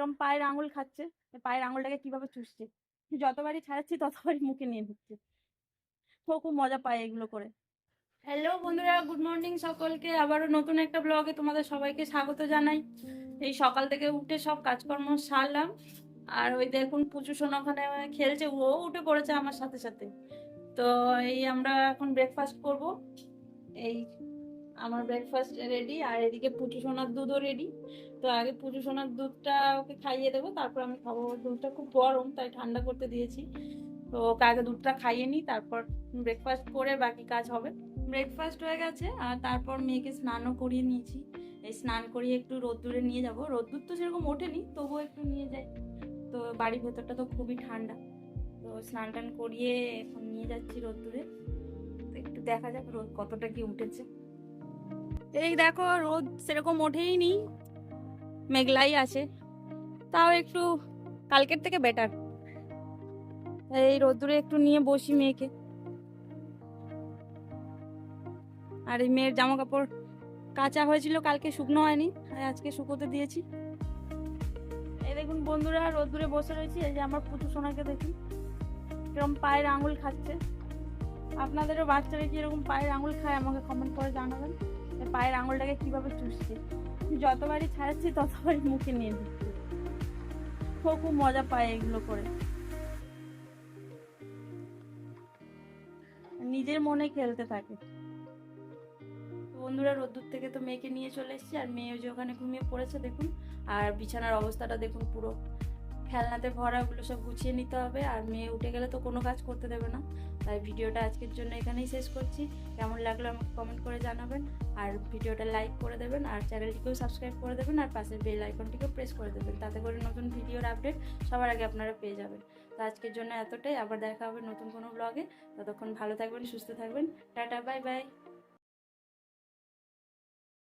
এরকম পায়ের আঙুল খাচ্ছে পায়ের আঙুলটাকে কীভাবে চুষছে। যতবারই ছাড়াচ্ছি, ততবারই মুখে নিয়ে নিচ্ছে। ও খুব মজা পায় এগুলো করে। হ্যালো বন্ধুরা গুড মর্নিং সকলকে। আবারও নতুন একটা ব্লগে তোমাদের সবাইকে স্বাগত জানাই। এই সকাল থেকে উঠে সব কাজকর্ম সারলাম। আর ওই দেখুন পুচু সোনা ওখানে খেলছে, ও উঠে পড়েছে আমার সাথে সাথে। তো এই আমরা এখন ব্রেকফাস্ট করব। এই আমার ব্রেকফাস্ট রেডি আর এদিকে পুচু সোনার দুধও রেডি তো আগে পুজো সোনার দুধটা ওকে খাইয়ে দেবো, তারপর আমি খাব। দুধটা খুব গরম, তাই ঠান্ডা করতে দিয়েছি। তো ওকে আগে দুধটা খাইয়ে নিই, তারপর ব্রেকফাস্ট করে বাকি কাজ হবে। ব্রেকফাস্ট হয়ে গেছে, আর তারপর মেয়েকে স্নানও করিয়ে নিয়েছি। এই স্নান করিয়ে একটু রোদ্দুরে নিয়ে যাব। রোদ্দুর তো সেরকম ওঠেনি, তবুও একটু নিয়ে যাই। তো বাড়ির ভেতরটা তো খুবই ঠান্ডা। তো স্নান টান করিয়ে এখন নিয়ে যাচ্ছি রোদ্দুরে। তো একটু দেখা যাক রোদ কতটা কি উঠেছে। এই দেখো, রোদ সেরকম ওঠেই নি। মেঘলাই আছে। তাও একটু কালকের থেকে বেটার এই রোদ্দুরে একটু নিয়ে বসি মেয়েকে। আর এই মেয়ের জামা কাপড় কাঁচা হয়েছিল, কালকে শুকনো হয়নি আজকে শুকোতে দিয়েছি। এই দেখুন বন্ধুরা, রোদ্দুরে বসে রয়েছি। এই যে আমার পুচু সোনাকে দেখুন, কীরকম পায়ের আঙুল খাচ্ছে। আপনাদেরও বাচ্চারা কি এরকম পায়ের আঙুল খায়, আমাকে কমেন্ট করে জানাবেন। পায়ের আঙুলটাকে কীভাবে চুষছে। যতবারই ছাড়াচ্ছি ততবারই মুখে নিয়ে দিচ্ছে ও খুব মজা পায় এগুলো করে। নিজের মনে খেলতে থাকে। বন্ধুরা, রোদ্দুর থেকে তো মেয়েকে নিয়ে চলে এসেছি, আর মেয়ে যে ওখানে ঘুমিয়ে পড়েছে, দেখুন। আর বিছানার অবস্থাটা দেখুন পুরো। খেলনাতে ভরা ওগুলো সব গুছিয়ে নিতে হবে আর মেয়ে উঠে গেলে তো কোনো কাজ করতে দেবে না। তাই ভিডিওটা আজকের জন্য এখানেই শেষ করছি। কেমন লাগল আমাকে কমেন্ট করে জানাবেন। আর ভিডিওটা লাইক করে দেবেন আর চ্যানেলটিকেও সাবস্ক্রাইব করে দেবেন আর পাশের বেল আইকনটিকেও প্রেস করে দেবেন। তাতে করে নতুন ভিডিওর আপডেট সবার আগে আপনারা পেয়ে যাবেন। তো আজকের জন্য এতটাই। আবার দেখা হবে নতুন কোনো ব্লগে ততক্ষণ ভালো থাকবেন, সুস্থ থাকবেন। Tata bye bye